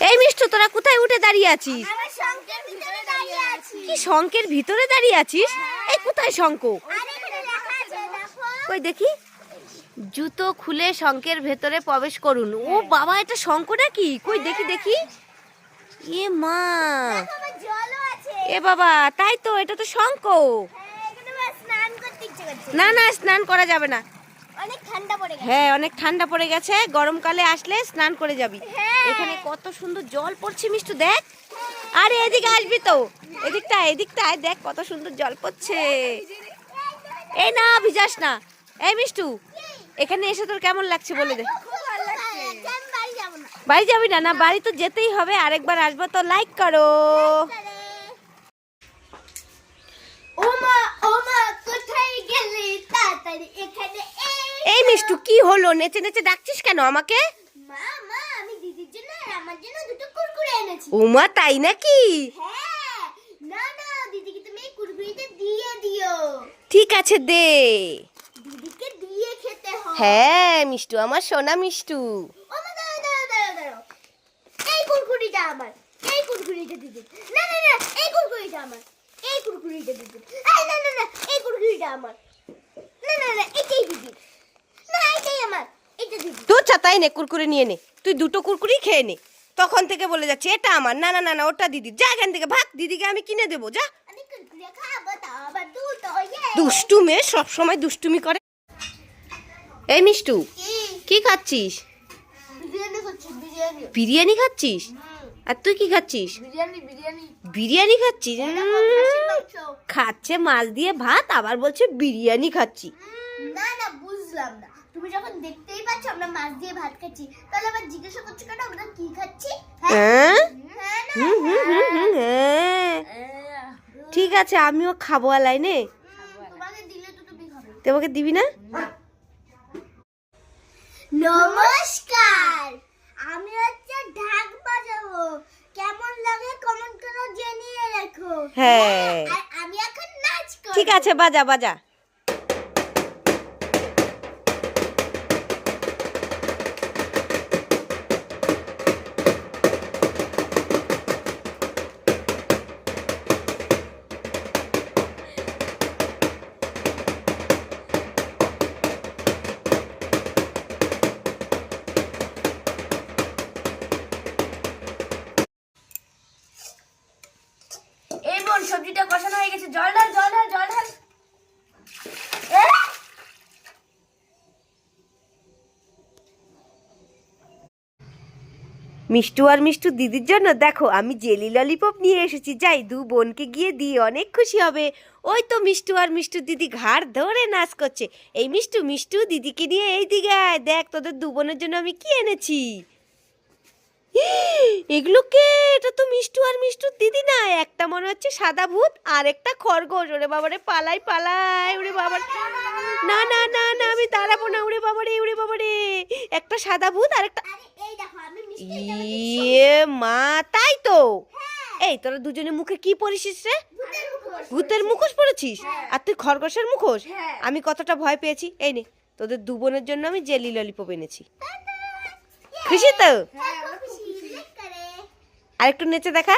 এই মিষ্টু তোরা কোথায় উঠে দাঁড়িয়ে আছিস? শঙ্কের ভিতরে দাঁড়িয়ে কি শঙ্কের ভিতরে দাঁড়িয়ে আছিস? এই কোথায় শঙ্ক কই দেখি। জুতো খুলে শঙ্কের ভেতরে প্রবেশ করুন। ও বাবা এটা শঙ্ক নাকি? কই দেখি দেখি। এ মা। এ বাবা তাই তো এটা তো শঙ্ক হ্যাঁ, না না স্নান করা যাবে না। হ্যাঁ অনেক ঠান্ডা পড়ে গেছে। গরমকালে আসলে স্নান করে যাবি। হ্যাঁ। এখানে কত সুন্দর জল পড়ছে মিষ্টু দেখ। আরে এদিকে আসবি তো। এদিকটা এদিকটা দেখ কত সুন্দর জল পড়ছে। এই না ভিজাস না। এই মিষ্টু এখানে এসে তোর কেমন লাগছে বলে দে। খুব ভালো লাগছে। আমি বাড়ি বাড়ি যাবি না না বাড়ি তো যেতেই হবে। আরেকবার আসব তো লাইক করো ওমা ওমা কোথায় গেলি তাড়াতাড়ি এখানে এই কি হলো? নেচে নেচে ডাকছিস কেন আমাকে? উমা তাই নাকি? হ্যাঁ ঠিক আছে দে। হয় মিষ্টু আমার সোনা মিষ্টু। এই কুরকুরিটা আমার এই কুরকুরিটা দিদি না না না এই কুরকুরিটা আমার এই কুরকুরিটা দিদি না না না এই কুরকুরিটা আমার না না না এটাই দিদি না এটাই আমার এটা তোর নে কুরকুরে নিয়ে নে। তুই দুটো কুরকুরি খেয়ে নে। তখন থেকে বলে যাচ্ছে এটা আমার না না না না ওটা দিদি। যা এখান থেকে ভাগ দিদিকে আমি কিনে দেবো যা। দুষ্টু মেয়ে সবসময় দুষ্টুমি করে। এই মিষ্টু কি? খাচ্ছিস? বিরিয়ানি খাচ্ছিস? আর তুই কি খাচ্ছিস? বিরিয়ানি খাচ্ছিস। খাচ্ছে মাছ দিয়ে ভাত আবার বলছে বিরিয়ানি খাচ্ছি। না না বুঝলাম না। তুমি যখন দেখতেই পাচ্ছ আমরা মাছ দিয়ে ভাত খাচ্ছি তাহলে আবার জিজ্ঞাসা করছ কেন আমরা কি খাচ্ছি? হ্যাঁ? হ্যাঁ ঠিক আছে আমিও খাব আলাই নে? তোমাকে দিলে তো তুমি খাবে। তোমাকে দিবি না? নমস্কার! আমি হচ্ছে ঢাক বাজাবো। কেমন লাগে কমেন্ট করে জানিয়ে রাখো। হ্যাঁ। আমি এখন নাচ করব। ঠিক আছে বাজা বাজা এই বোন সবজিটা কষানো হয়ে গেছে জল ঢাল জল ঢাল জল ঢাল এ? মিষ্টু আর মিষ্টু দিদির জন্য দেখো, আমি জেলি ললিপপ নিয়ে এসেছি। যাই, দু বোনকে গিয়ে দিয়ে অনেক খুশি হবে। ওই তো মিষ্টু আর মিষ্টু দিদি ঘাড় ধরে নাচ করছে। এই মিষ্টু মিষ্টু দিদিকে নিয়ে এই দিকে আয়। দেখ, তোদের দু বোনের জন্য আমি কি এনেছি? এগুলো কে? এটা তো মিষ্টু আর মিষ্টুর দিদি না। একটা মনে হচ্ছে সাদা ভূত আর একটা খরগোশ। ওরে বাবারে পালাই পালাই ওরে বাবা না না না না আমি দাঁড়াবো না। ওরে বাবারে ওরে বাবারে। একটা সাদা ভূত আর একটা ইয়ে মা তাই তো? এই তোরা দুজনে মুখে কি পরিছিস রে? ভূতের মুখোশ। মুখোশ পরেছিস আর তুই খরগোশের মুখোশ? হ্যাঁ। আমি কতটা ভয় পেয়েছি। এই নে তোদের দু বোনের জন্য আমি জেলি ললিপপ এনেছি। খুশি তো? হ্যাঁ, আর একটু নেচে দেখা।